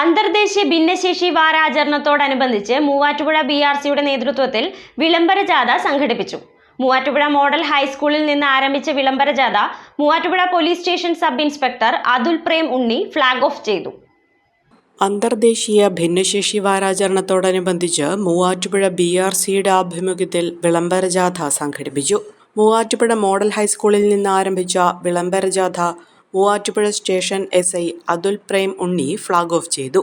അന്തർദേശീയ ഭിന്നശേഷി വാരാചരണത്തോടനുബന്ധിച്ച് Muvattupuzha B R സിയുടെ നേതൃത്വത്തിൽ വിളംബര ജാഥ സംഘടിപ്പിച്ചു. മൂവാറ്റുപുഴ മോഡൽ ഹൈസ്കൂളിൽ നിന്ന് ആരംഭിച്ച വിളംബര ജാഥ Muvattupuzha police station sub inspector Athul Prem Unni flag off ചെയ്തു. അന്തർദേശീയ ഭിന്നശേഷി വാരാചരണത്തോടനുബന്ധിച്ച് മൂവാറ്റുപുഴ ബി ആർ സിയുടെ ആഭിമുഖ്യത്തിൽ വിളംബര ജാഥ സംഘടിപ്പിച്ചു. മൂവാറ്റുപുഴ മോഡൽ ഹൈസ്കൂളിൽ നിന്ന് ആരംഭിച്ച വിളംബര ജാഥ Muvattupuzha station S I Athul Prem Unni flag off ചെയ്തു.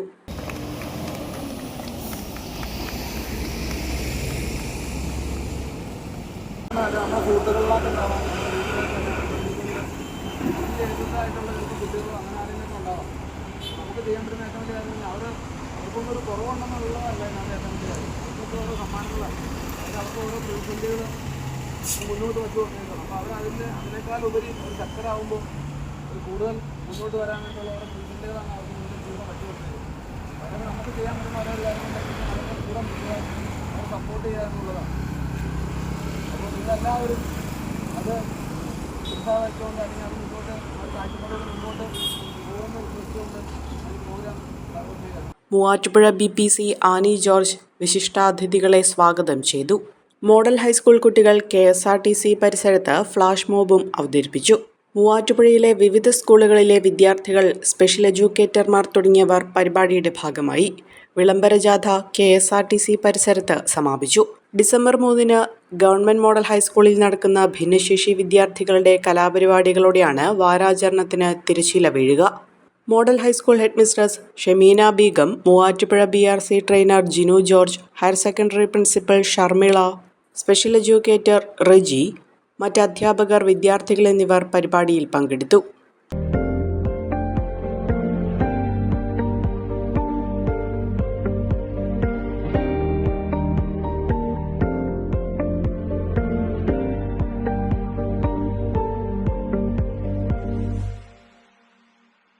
മുന്നോട്ട് വെച്ചു കൊണ്ടിരിക്കണം അപ്പോൾ അവർ അതിന്റെ അതിനേക്കാളുപരി ഒരു ശക്തരാകുമ്പോൾ കൂടുതൽ മുന്നോട്ട് വരാൻ അവർക്ക് നമുക്ക് ചെയ്യാൻ പറ്റുന്ന ഓരോ കൂടെ സപ്പോർട്ട് ചെയ്യുക എന്നുള്ളതാണ്. അപ്പോൾ നിങ്ങളെല്ലാവരും അത് ഉത്സാഹം വെച്ചുകൊണ്ട് അല്ലെങ്കിൽ അത് മുന്നോട്ട് കാഴ്ചപ്പാടോട് മുന്നോട്ട് പോകുന്ന ഉദ്ദേശിച്ചുകൊണ്ട് Muvattupuzha B P C Annie George വിശിഷ്ടാതിഥികളെ സ്വാഗതം ചെയ്തു. മോഡൽ ഹൈസ്കൂൾ കുട്ടികൾ K S R T C പരിസരത്ത് ഫ്ലാഷ് മോബും അവതരിപ്പിച്ചു. മൂവാറ്റുപുഴയിലെ വിവിധ സ്കൂളുകളിലെ വിദ്യാർത്ഥികൾ സ്പെഷ്യൽ എഡ്യൂക്കേറ്റർമാർ തുടങ്ങിയവർ പരിപാടിയുടെ ഭാഗമായി. വിളംബര ജാഥ K S R T C പരിസരത്ത് സമാപിച്ചു. ഡിസംബർ മൂന്നിന് ഗവൺമെന്റ് മോഡൽ ഹൈസ്കൂളിൽ നടക്കുന്ന ഭിന്നശേഷി വിദ്യാർത്ഥികളുടെ കലാപരിപാടികളോടെയാണ് വാരാചരണത്തിന് തിരശീല വീഴുക. Model high school head mistress Shemeena Beegum Muvattupuzha B R C trainer Jinu George higher secondary principal Sharmila special educator Reji മറ്റ് അധ്യാപകർ വിദ്യാർത്ഥികൾ എന്നിവർ പരിപാടിയിൽ പങ്കെടുത്തു.